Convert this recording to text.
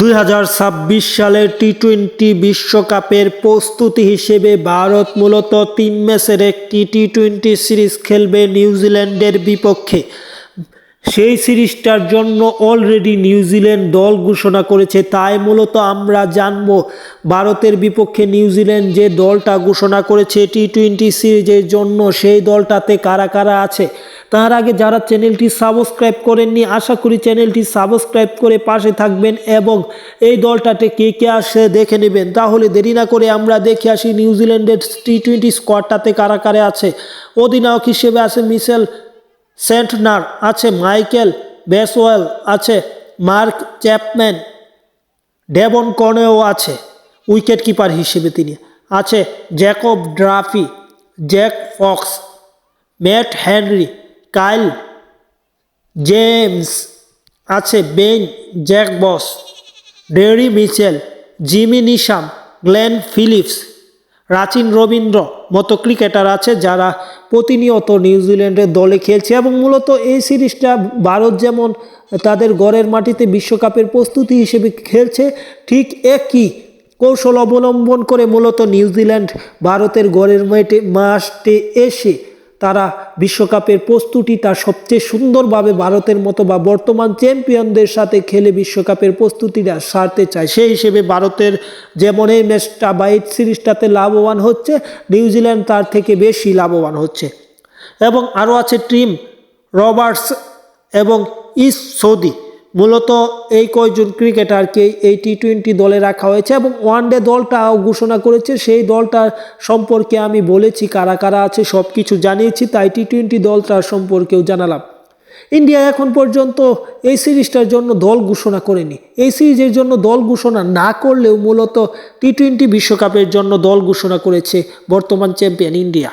দুই হাজার ছাব্বিশ সালের টি টোয়েন্টি বিশ্বকাপের প্রস্তুতি হিসেবে ভারত মূলত তিন ম্যাচের একটি টি টোয়েন্টি সিরিজ খেলবে নিউজিল্যান্ডের বিপক্ষে। সেই সিরিজটার জন্য অলরেডি নিউজিল্যান্ড দল ঘোষণা করেছে। তাই মূলত আমরা জানব ভারতের বিপক্ষে নিউজিল্যান্ড যে দলটা ঘোষণা করেছে টি টোয়েন্টি সিরিজের জন্য, সেই দলটাতে কারা কারা আছে। তার আগে যারা চ্যানেলটি সাবস্ক্রাইব করেননি, আশা করি চ্যানেলটি সাবস্ক্রাইব করে পাশে থাকবেন এবং এই দলটাতে কে কে আসে দেখে নেবেন। তাহলে দেরি না করে আমরা দেখে আসি নিউজিল্যান্ডের টি টোয়েন্টি স্কোয়াডটাতে কারা কারা আছে। অধিনায়ক হিসেবে আছে মিশেল সেন্টনার আছে মাইকেল বেসওয়েল আছে মার্ক চ্যাপম্যান, ডেভন কনেও আছে উইকেট কিপার হিসেবে তিনি, আছে Jacob Duffy, Zak Foulkes, Matt Henry Kyle, James, আছে বেন, জ্যাক বস, Daryl Mitchell, Jimmy Neesham, Glenn Phillips, Rachin Ravindra মতো ক্রিকেটার আছে যারা প্রতিনিয়ত নিউজিল্যান্ডের দলে খেলছে এবং মূলত এই সিরিজটা ভারত যেমন তাদের গড়ের মাটিতে বিশ্বকাপের প্রস্তুতি হিসেবে খেলছে, ঠিক একই কৌশল অবলম্বন করে মূলত নিউজিল্যান্ড ভারতের গড়ের মাঠে মাঠে এসে তারা বিশ্বকাপের প্রস্তুতি তার সবচেয়ে সুন্দরভাবে ভারতের মতো বা বর্তমান চ্যাম্পিয়নদের সাথে খেলে বিশ্বকাপের প্রস্তুতিটা সারতে চায়। সেই হিসেবে ভারতের যেমন এই ম্যাচটা বা এই সিরিজটাতে লাভবান হচ্ছে নিউজিল্যান্ড তার থেকে বেশি লাভবান হচ্ছে। এবং আরও আছে টিম রবার্টস এবং ইস সৌদি। মূলত এই কয়জন ক্রিকেটারকে এই টি টোয়েন্টি দলে রাখা হয়েছে এবং ওয়ানডে দলটাও ঘোষণা করেছে। সেই দলটার সম্পর্কে আমি বলেছি, কারা কারা আছে সব কিছু জানিয়েছি, তাই টি টোয়েন্টি দলটার সম্পর্কেও জানালাম। ইন্ডিয়া এখন পর্যন্ত এই সিরিজটার জন্য দল ঘোষণা করেনি। এই সিরিজের জন্য দল ঘোষণা না করলেও মূলত টি টোয়েন্টি বিশ্বকাপের জন্য দল ঘোষণা করেছে বর্তমান চ্যাম্পিয়ন ইন্ডিয়া